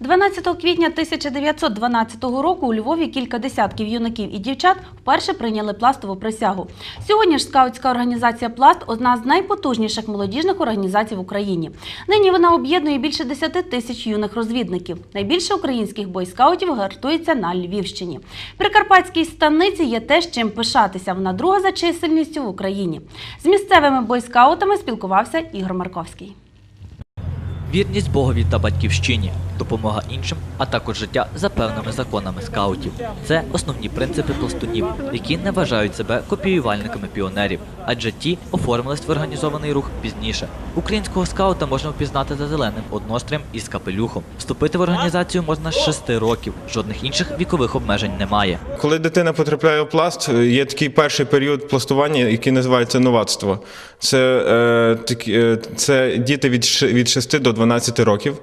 12 квітня 1912 року у Львові кілька десятків юнаків і дівчат вперше прийняли пластову присягу. Сьогодні ж скаутська організація Пласт одна з найпотужніших молодіжних організацій в Україні. Нині вона об'єднує більше 10 тисяч юних розвідників. Найбільше українських бойскаутів гартується на Львівщині. Прикарпатській станиці є те, чим пишатися. Вона друга за чисельністю в Україні. З місцевими бойскаутами спілкувався Ігор Марковський. Вірність Богові та батьківщині, допомога іншим, а також життя за певними законами скаутів. Це основні принципи пластунів, які не вважають себе копіювальниками піонерів, адже ті оформились в організований рух пізніше. Українського скаута можна впізнати за зеленим однострям із капелюхом. Вступити в організацію можна з 6 років. Жодних інших вікових обмежень немає. Коли дитина потрапляє у пласт, є такий перший період пластування, який називається новацтво. Це, е, е, це діти від, від 6 до 12 років.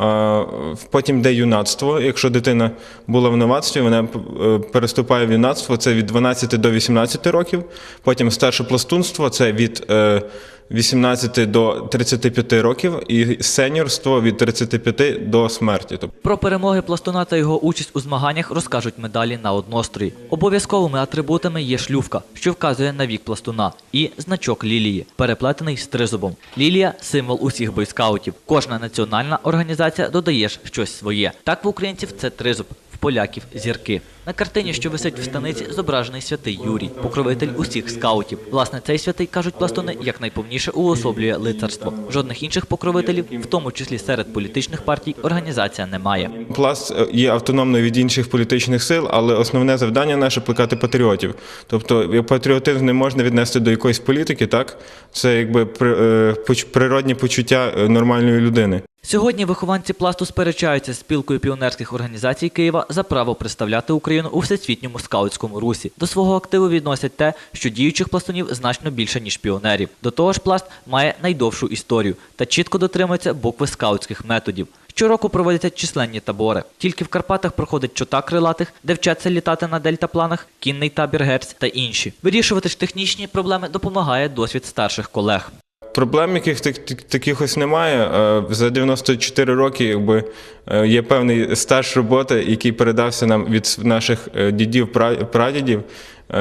Е, Потім йде юнацтво. Якщо дитина була в новацтві, вона е, переступає в юнацтво, це від 12 до 18 років. Потім старше пластунство це від е, 18 до 35 років, і сеньорство від 35 до смерті. Про перемоги пластуна та його участь у змаганнях розкажуть медалі на однострої. Обов'язковими атрибутами є шлювка, що вказує на вік пластуна, і значок лілії, переплетений з тризубом. Лілія символ усіх бойскаутів. Кожна національна організація додає щось своє. Так в українців це тризуб. Поляків зірки. На картині, що висить в станиці, зображений святий Юрій, покровитель усіх скаутів. Власне, цей святий, кажуть пластуни, якнайповніше уособлює лицарство. Жодних інших покровителів, в тому числі серед політичних партій, організація не має. Пласт е, є автономною від інших політичних сил, але основне завдання наше плекати патріотів. Тобто патріотизм не можна віднести до якоїсь політики, так це якби е, природні почуття е, нормальної людини. Сьогодні вихованці пласту сперечаються з спілкою піонерських організацій Києва за право представляти Україну у всесвітньому скаутському русі. До свого активу відносять те, що діючих пластунів значно більше ніж піонерів. До того ж, пласт має найдовшу історію та чітко дотримується букви скаутських методів. Щороку проводяться численні табори. Тільки в Карпатах проходить чота крилатих, де вчаться літати на дельтапланах, кінний табір Герць та інші. Вирішувати ж технічні проблеми допомагає досвід старших колег. Проблем, яких так- так- таких ось немає. Е, За 94 роки якби, е, є певний стаж роботи, який передався нам від наших е, дідів, пра- прадідів,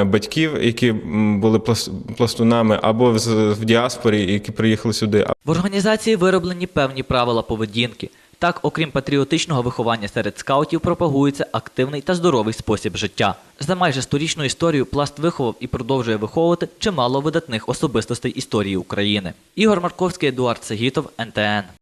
батьків, які були плас- пластунами, або в діаспорі, які приїхали сюди, В організації вироблені певні правила поведінки. Так, окрім патріотичного виховання серед скаутів, пропагується активний та здоровий спосіб життя. За майже сторічну історію пласт виховав і продовжує виховувати чимало видатних особистостей історії України. Ігор Марковський, Едуард Сегітов, НТН.